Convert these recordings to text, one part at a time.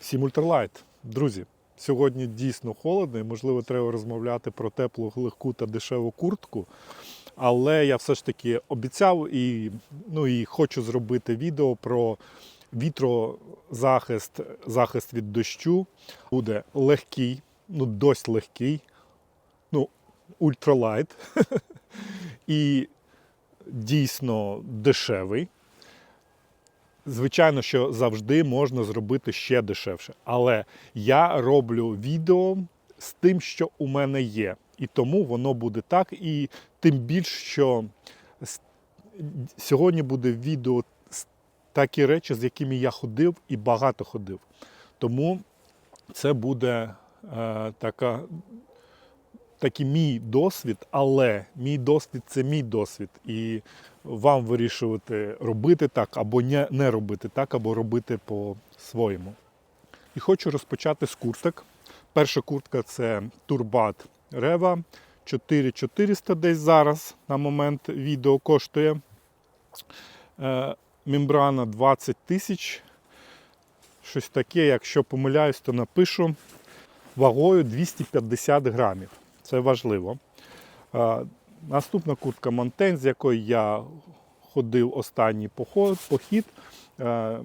Всім ультралайт. Друзі, сьогодні дійсно холодно і, можливо, треба розмовляти про теплу, легку та дешеву куртку. Але я все ж таки обіцяв і, ну, і хочу зробити відео про вітрозахист, захист від дощу. Буде легкий, ну досить легкий, ну, ультралайт. і дійсно дешевий. Звичайно, що завжди можна зробити ще дешевше. Але я роблю відео з тим, що у мене є. І тому воно буде так. І тим більше, що сьогодні буде відео такі речі, з якими я ходив і багато ходив. Тому це буде е, така, такий мій досвід, але мій досвід це мій досвід. І вам вирішувати робити так або не, робити так, або робити по-своєму. І хочу розпочати з курток. Перша куртка це Turbat Reva 4400 десь зараз на момент відео коштує. Е, мембрана 20 тисяч. Щось таке, якщо помиляюсь, то напишу. Вагою 250 грамів. Це важливо. Наступна куртка Монтень, з якої я ходив останній поход, похід. Е,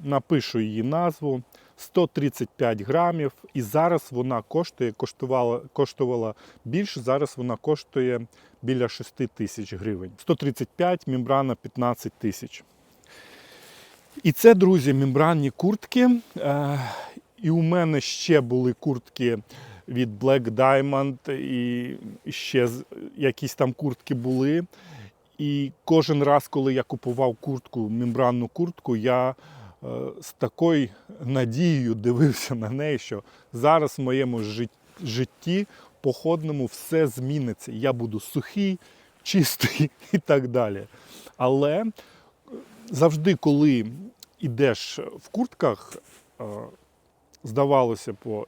Напишу її назву. 135 грамів. І зараз вона коштує, коштувала, коштувала більше, зараз вона коштує біля 6 тисяч гривень. 135, мембрана 15 тисяч. І це, друзі, мембранні куртки. Е, І у мене ще були куртки від Black Diamond, і ще якісь там куртки були. І кожен раз, коли я купував куртку, мембранну куртку, я е, з такою надією дивився на неї, що зараз в моєму житті походному все зміниться. Я буду сухий, чистий і так далі. Але е, завжди, коли йдеш в куртках, е, здавалося б,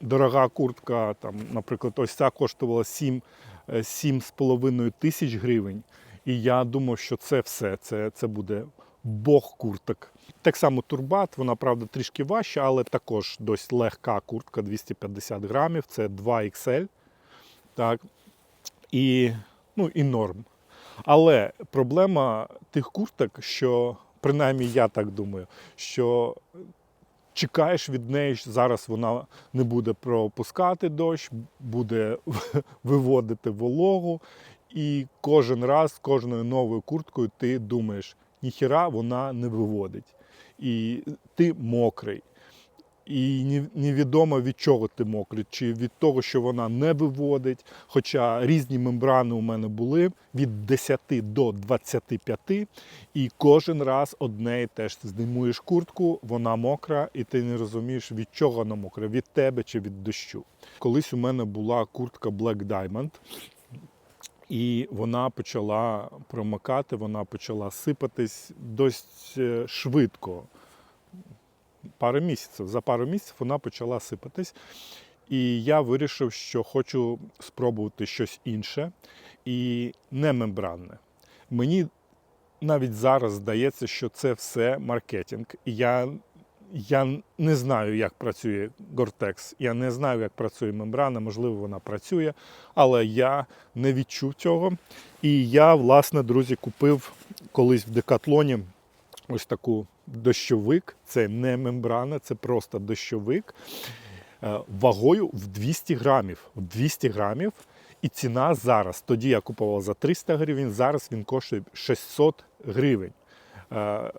дорога куртка, там, наприклад, ось ця коштувала 7, е, 7,5 тисяч гривень. І я думав, що це все, це, це буде бог курток. Так само турбат, вона, правда, трішки важча, але також досить легка куртка 250 грамів, це 2XL. Так. І, ну, і норм. Але проблема тих курток, що принаймні я так думаю, що чекаєш від неї, що зараз вона не буде пропускати дощ, буде виводити вологу. І кожен раз, кожною новою курткою ти думаєш, ніхіра вона не виводить. І ти мокрий. І невідомо від чого ти мокрий, чи від того, що вона не виводить. Хоча різні мембрани у мене були від 10 до 25, і кожен раз одне і те ти знімуєш куртку, вона мокра, і ти не розумієш, від чого вона мокра, від тебе чи від дощу. Колись у мене була куртка Black Diamond, і вона почала промокати, вона почала сипатись досить е, швидко. Пару місяців. За пару місяців вона почала сипатись. І я вирішив, що хочу спробувати щось інше і не мембранне. Мені навіть зараз здається, що це все маркетинг. Я, я не знаю, як працює Гортекс. Я не знаю, як працює мембрана, можливо, вона працює, але я не відчув цього. І я, власне, друзі, купив колись в декатлоні ось таку дощовик. Це не мембрана, це просто дощовик е, вагою в 200 грамів. В 200 грамів. І ціна зараз. Тоді я купував за 300 гривень, зараз він коштує 600 гривень. Е,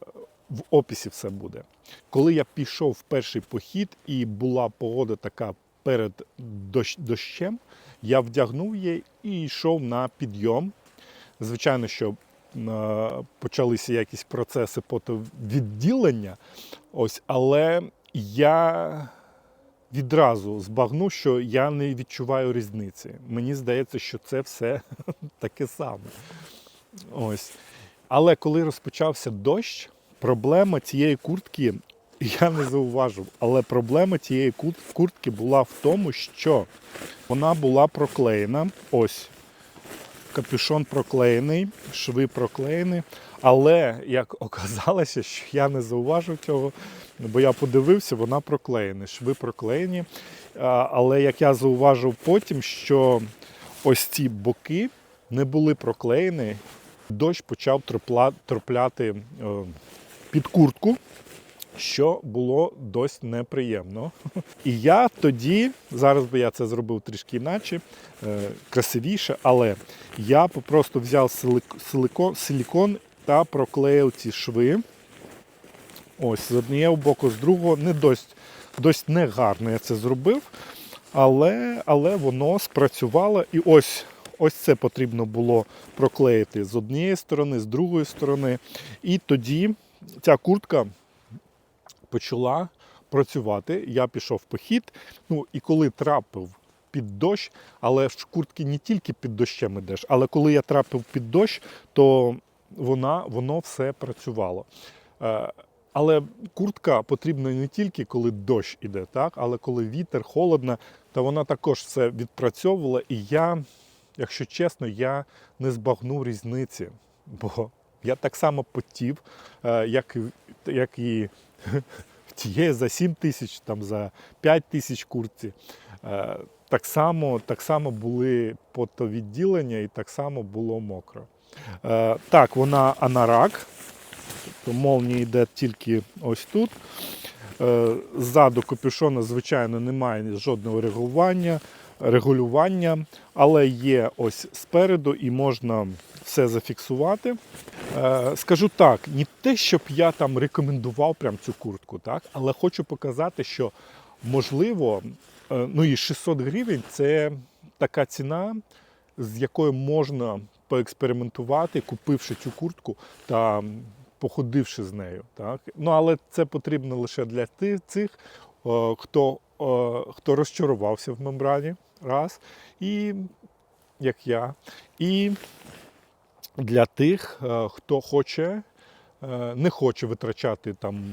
В описі все буде. Коли я пішов в перший похід і була погода така перед дощ- дощем, я вдягнув її і йшов на підйом. Звичайно, що почалися якісь процеси потовідділення, ось, але я відразу збагнув, що я не відчуваю різниці. Мені здається, що це все таке саме. Ось. Але коли розпочався дощ, проблема цієї куртки я не зауважив, але проблема цієї куртки була в тому, що вона була проклеєна. Ось. Капюшон проклеєний, шви проклеєні, Але як оказалося, що я не зауважив цього, бо я подивився, вона проклеєна, шви проклеєні. Але як я зауважив потім, що ось ці боки не були проклеєні, дощ почав тропляти е, під куртку, що було досить неприємно. І я тоді, зараз би я це зробив трішки інакше, е, красивіше, але я просто взяв силик- силикон, та проклеїв ці шви. Ось, з однієї боку, з другого, не досить, досить негарно я це зробив, але, але воно спрацювало. І ось, ось це потрібно було проклеїти з однієї сторони, з другої сторони. І тоді ця куртка почала працювати. Я пішов в похід. Ну і коли трапив під дощ, але в куртки не тільки під дощем ідеш, але коли я трапив під дощ, то вона, воно все працювало. Е, Але куртка потрібна не тільки коли дощ іде, так, але коли вітер, холодно, то вона також все відпрацьовувала. І я, якщо чесно, я не збагнув різниці, бо я так само потів, е, як, і- як і тієї за 7 тисяч, там за 5 тисяч куртці. Е, Так само, так само були потовідділення і так само було мокро. Е, Так, вона анарак. Тобто молнія йде тільки ось тут. Е, Ззаду капюшона, звичайно, немає жодного регулювання, регулювання, але є ось спереду і можна все зафіксувати. Е, Скажу так, не те, щоб я там рекомендував прям цю куртку, так? але хочу показати, що можливо, е, ну і 600 гривень це така ціна, з якою можна поекспериментувати, купивши цю куртку та походивши з нею. Так? Ну, але це потрібно лише для тих, цих, е, хто, хто розчарувався в мембрані, раз, і як я, і для тих, е, хто хоче. е, Не хоче витрачати там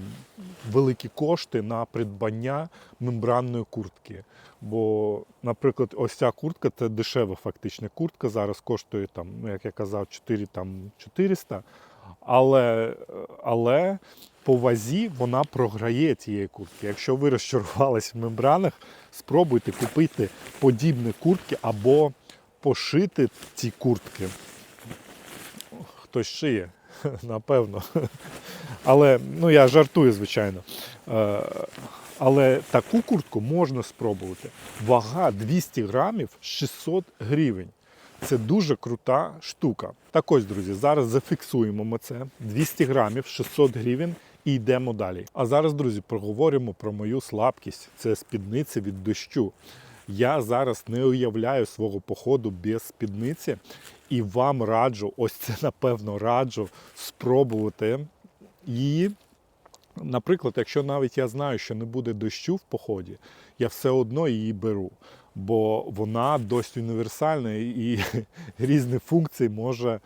великі кошти на придбання мембранної куртки. Бо, наприклад, ось ця куртка це дешева фактично куртка. Зараз коштує там, ну, як я казав, 4 там 400. Але, але по вазі вона програє цієї куртки. Якщо ви розчарувались в мембранах, спробуйте купити подібні куртки або пошити ці куртки. Хтось шиє, напевно. Але ну я жартую, звичайно. Е, Але таку куртку можна спробувати. Вага 200 грамів 600 гривень. Це дуже крута штука. Так ось, друзі, зараз зафіксуємо ми це. 200 грамів 600 гривень і йдемо далі. А зараз, друзі, проговоримо про мою слабкість. Це спідниця від дощу. Я зараз не уявляю свого походу без спідниці і вам раджу, ось це напевно раджу спробувати її. Наприклад, якщо навіть я знаю, що не буде дощу в поході, я все одно її беру, бо вона досить універсальна і різні функції може,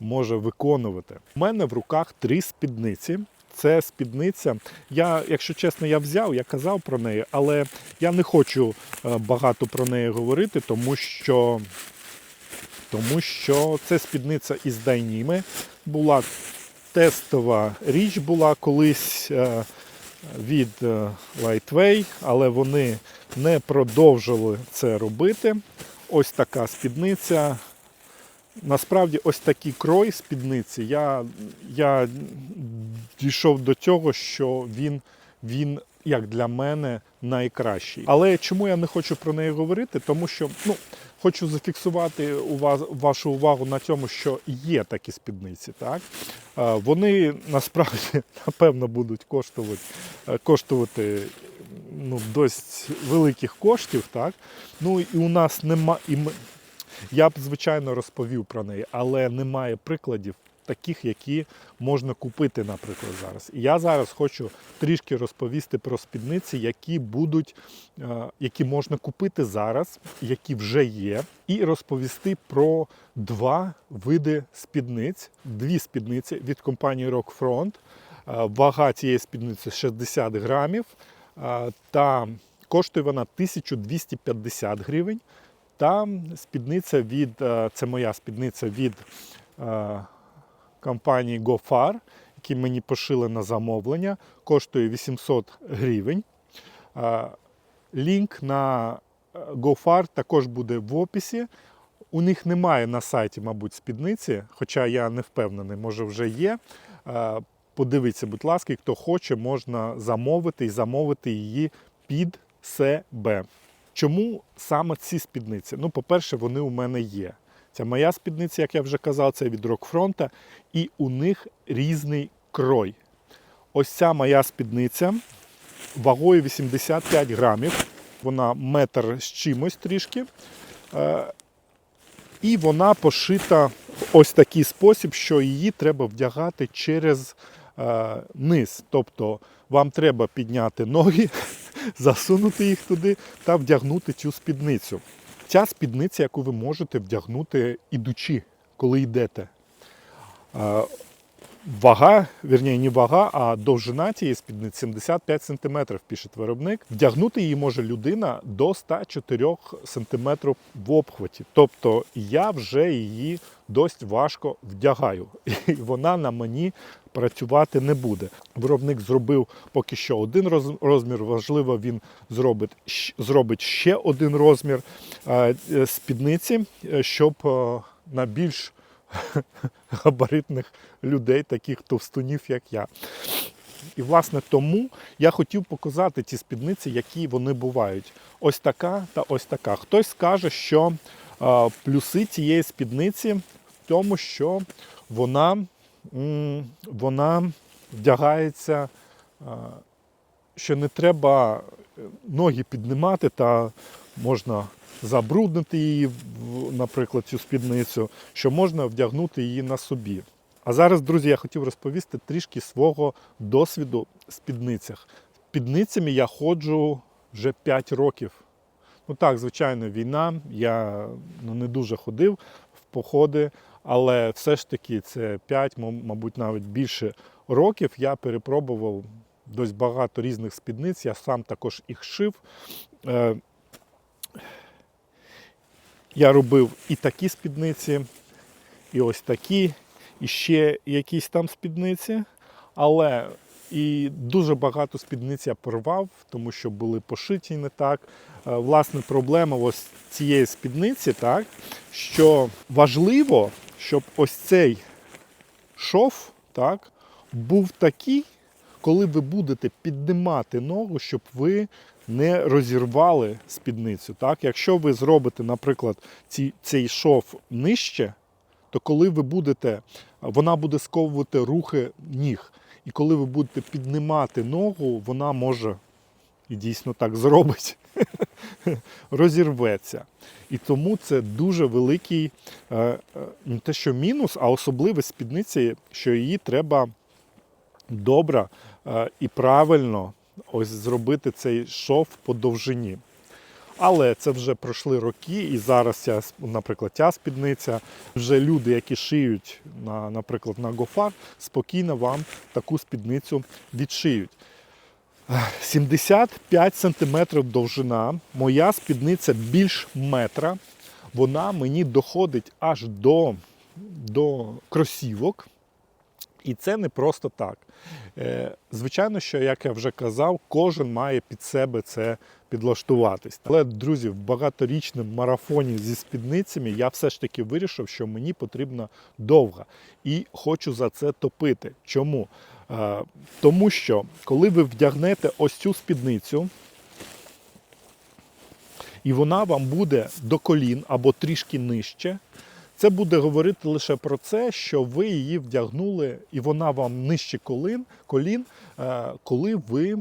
може виконувати. У мене в руках три спідниці. Це спідниця. Я, якщо чесно, я взяв, я казав про неї, але я не хочу е, багато про неї говорити, тому що, тому що це спідниця із Дайніми. Була тестова річ була колись е, від е, Lightway, але вони не продовжили це робити. Ось така спідниця. Насправді, ось такий крой спідниці. Я, я дійшов до цього, що він, він, як для мене, найкращий. Але чому я не хочу про неї говорити? Тому що ну, хочу зафіксувати у вас, вашу увагу на цьому, що є такі спідниці. Так? Вони насправді, напевно, будуть коштувати, е, коштувати ну, досить великих коштів. Так? Ну і у нас нема. І ми, я б, звичайно, розповів про неї, але немає прикладів таких, які можна купити, наприклад, зараз. І я зараз хочу трішки розповісти про спідниці, які будуть, е, які можна купити зараз, які вже є, і розповісти про два види спідниць, дві спідниці від компанії Rockfront. Е, Вага цієї спідниці 60 грамів, е, та коштує вона 1250 гривень. Та спідниця від, це моя спідниця від компанії GoFar, які мені пошили на замовлення, коштує 800 гривень. Лінк на е, GoFar також буде в описі. У них немає на сайті, мабуть, спідниці, хоча я не впевнений, може вже є. Подивіться, будь ласка, хто хоче, можна замовити і замовити її під себе. Чому саме ці спідниці? Ну, по-перше, вони у мене є. Це моя спідниця, як я вже казав, це від Рокфронта, і у них різний крой. Ось ця моя спідниця вагою 85 грамів. Вона метр з чимось трішки. Е, І вона пошита ось такий спосіб, що її треба вдягати через е, низ. Тобто вам треба підняти ноги, засунути їх туди та вдягнути цю спідницю. Ця спідниця, яку ви можете вдягнути ідучи, коли йдете. Е, Вага, вірніше, не вага, а довжина цієї спідниці 75 см, пише виробник. Вдягнути її може людина до 104 см в обхваті. Тобто я вже її досить важко вдягаю, і вона на мені працювати не буде. Виробник зробив поки що один розмір. Важливо, він зробить, зробить ще один розмір е, е, спідниці, е, щоб на більш габаритних людей, таких товстунів, як я. І, власне, тому я хотів показати ті спідниці, які вони бувають. Ось така та ось така. Хтось скаже, що плюси цієї спідниці в тому, що вона, вона вдягається, е, що не треба е, ноги піднімати та можна забруднити її, наприклад, цю спідницю, що можна вдягнути її на собі. А зараз, друзі, я хотів розповісти трішки свого досвіду в спідницях. Спідницями я ходжу вже 5 років. Ну так, звичайно, війна. Я ну, не дуже ходив в походи, але все ж таки це 5, мабуть, навіть більше років я перепробував досить багато різних спідниць. Я сам також їх шив. Е, Я робив і такі спідниці, і ось такі, і ще якісь там спідниці. Але і дуже багато спідниць я порвав, тому що були пошиті не так. Е, Власне, проблема ось цієї спідниці, так, що важливо, щоб ось цей шов так, був такий, коли ви будете піднімати ногу, щоб ви не розірвали спідницю. Так? Якщо ви зробите, наприклад, ці, цей шов нижче, то коли ви будете, вона буде сковувати рухи ніг. І коли ви будете піднімати ногу, вона може і дійсно так зробить, розірветься. І тому це дуже великий е, е, не те, що мінус, а особливість спідниці, що її треба добре е, і правильно ось зробити цей шов по довжині. Але це вже пройшли роки, і зараз ця, наприклад, ця спідниця, вже люди, які шиють, на, наприклад, на гофар, спокійно вам таку спідницю відшиють. Ех, 75 см довжина, моя спідниця більш метра, вона мені доходить аж до, до кросівок. І це не просто так. Е, Звичайно, що, як я вже казав, кожен має під себе це підлаштуватись. Але, друзі, в багаторічному марафоні зі спідницями я все ж таки вирішив, що мені потрібна довга. І хочу за це топити. Чому? Е, Тому що, коли ви вдягнете ось цю спідницю, і вона вам буде до колін або трішки нижче, це буде говорити лише про це, що ви її вдягнули, і вона вам нижче колін, колін е, коли ви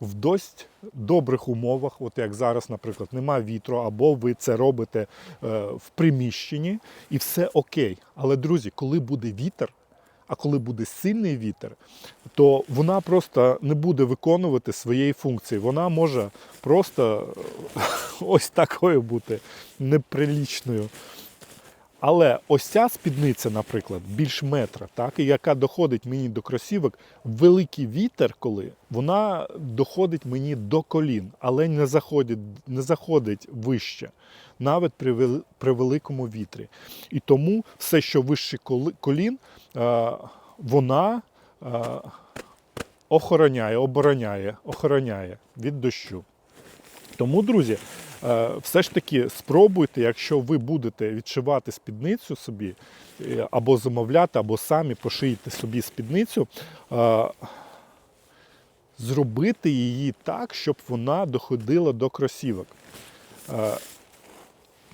в досить добрих умовах, от як зараз, наприклад, немає вітру, або ви це робите е, в приміщенні, і все окей. Але, друзі, коли буде вітер, а коли буде сильний вітер, то вона просто не буде виконувати своєї функції. Вона може просто е, ось такою бути неприлічною. Але ось ця спідниця, наприклад, більш метра, так, і яка доходить мені до кросівок, великий вітер, коли вона доходить мені до колін, але не заходить, не заходить вище, навіть при, при великому вітрі. І тому все, що вище колін, е, вона е, охороняє, обороняє, охороняє від дощу. Тому, друзі, все ж таки спробуйте, якщо ви будете відшивати спідницю собі, е, або замовляти, або самі пошиєте собі спідницю, е, зробити її так, щоб вона доходила до кросівок. Е,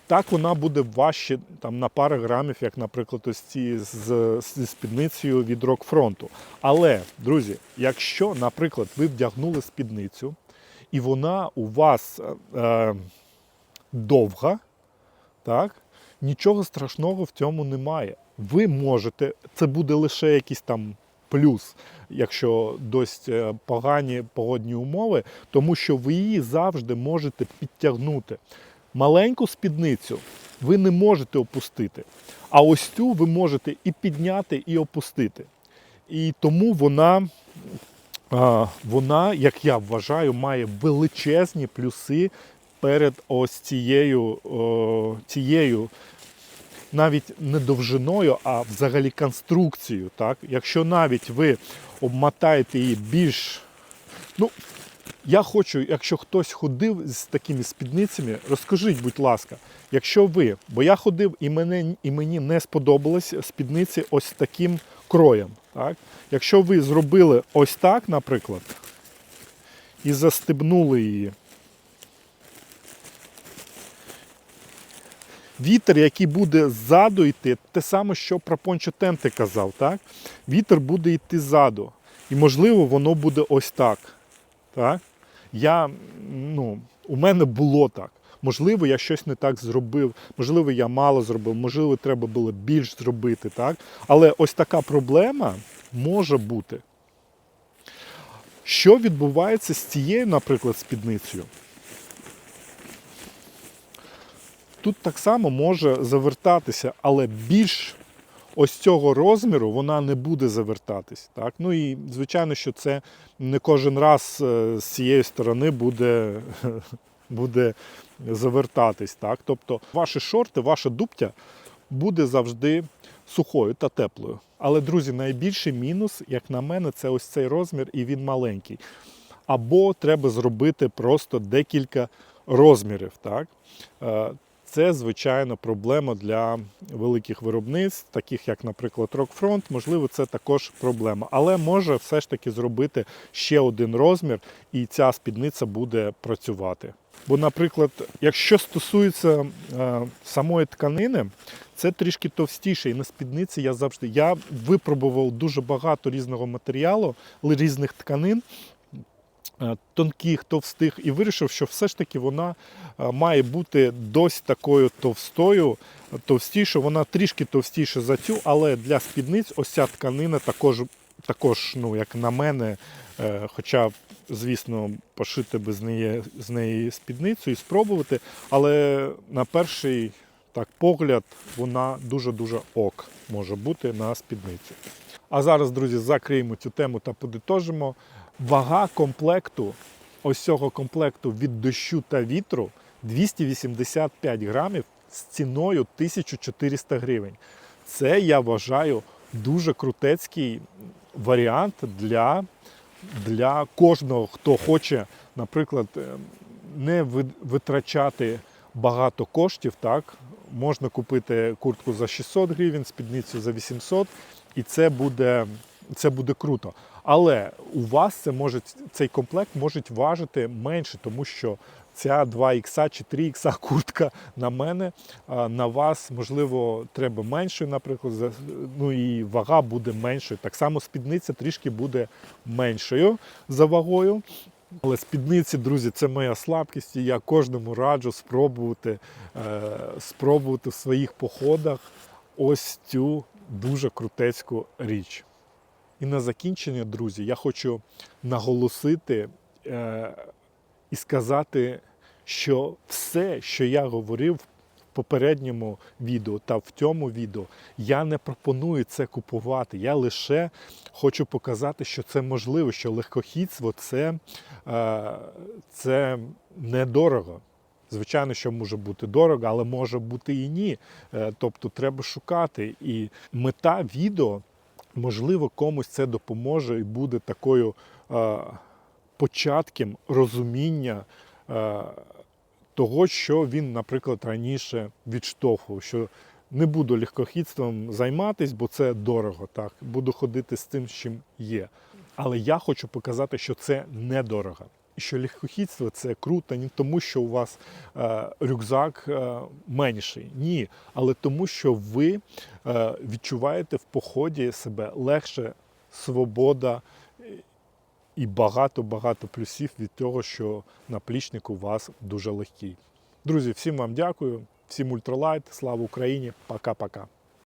Так вона буде важче там, на пару грамів, як, наприклад, ось ці з, зі спідницею від рок-фронту. Але, друзі, якщо, наприклад, ви вдягнули спідницю, і вона у вас е, е, довга, так? нічого страшного в цьому немає. Ви можете, це буде лише якийсь там плюс, якщо досить е, погані погодні умови, тому що ви її завжди можете підтягнути. Маленьку спідницю ви не можете опустити, а ось цю ви можете і підняти, і опустити. І тому вона вона, як я вважаю, має величезні плюси перед ось цією, цією навіть не довжиною, а взагалі конструкцією. Так? Якщо навіть ви обмотаєте її більш. Ну, я хочу, якщо хтось ходив з такими спідницями, розкажіть, будь ласка, якщо ви, бо я ходив і, мене, і мені не сподобалось спідниці ось таким кроєм. Так? Якщо ви зробили ось так, наприклад, і застебнули її, вітер, який буде ззаду йти, те саме, що про пончотенти казав, так? Вітер буде йти ззаду. І можливо, воно буде ось так. так? Я, ну, у мене було так. Можливо, я щось не так зробив, можливо, я мало зробив, можливо, треба було більш зробити, так? Але ось така проблема може бути. Що відбувається з цією, наприклад, спідницею? Тут так само може завертатися, але більш ось цього розміру вона не буде завертатись. Так? Ну і звичайно, що це не кожен раз е, з цієї сторони буде, буде завертатись. Так? Тобто ваші шорти, ваша дубтя буде завжди сухою та теплою. Але, друзі, найбільший мінус, як на мене, це ось цей розмір, і він маленький. Або треба зробити просто декілька розмірів. Так? Е, Це, звичайно, проблема для великих виробництв, таких як, наприклад, Rockfront. Можливо, це також проблема. Але може все ж таки зробити ще один розмір, і ця спідниця буде працювати. Бо, наприклад, якщо стосується е, самої тканини, це трішки товстіше. І на спідниці я завжди я випробував дуже багато різного матеріалу, різних тканин. е, Тонких, товстих, і вирішив, що все ж таки вона е, має бути досить такою товстою, товстішою. Вона трішки товстіша за цю, але для спідниць ось ця тканина також, також ну, як на мене, е, хоча, звісно, пошити без неї, з неї спідницю і спробувати, але на перший так, погляд вона дуже-дуже ок може бути на спідниці. А зараз, друзі, закриємо цю тему та подитожимо. Вага комплекту, ось цього комплекту від дощу та вітру 285 грамів з ціною 1400 гривень. Це я вважаю дуже крутецький варіант для, для кожного, хто хоче, наприклад, е, не витрачати багато коштів. Так? Можна купити куртку за 600 гривень, спідницю за 800, і це буде, це буде круто. Але у вас це може, цей комплект може важити менше, тому що ця 2 х чи 3 х куртка на мене, на вас, можливо, треба меншою, наприклад, ну і вага буде меншою. Так само спідниця трішки буде меншою за вагою. Але спідниці, друзі, це моя слабкість, і я кожному раджу спробувати, е, спробувати в своїх походах ось цю дуже крутецьку річ. І на закінчення, друзі, я хочу наголосити е, і сказати, що все, що я говорив в попередньому відео та в цьому відео, я не пропоную це купувати. Я лише хочу показати, що це можливо, що легкохідство це, е, це недорого. Звичайно, що може бути дорого, але може бути і ні. Е, Тобто треба шукати. І мета відео, можливо, комусь це допоможе і буде такою е, початком розуміння е, того, що він, наприклад, раніше відштовхував. Що не буду легкохідством займатися, бо це дорого. Так, буду ходити з тим, з чим є. Але я хочу показати, що це недорого. Що легкохідство це круто не тому, що у вас е, рюкзак е, менший. Ні, але тому, що ви е, відчуваєте в поході себе легше, свобода і багато-багато плюсів від того, що наплічник у вас дуже легкий. Друзі, всім вам дякую, всім ультралайт, слава Україні, пока-пока.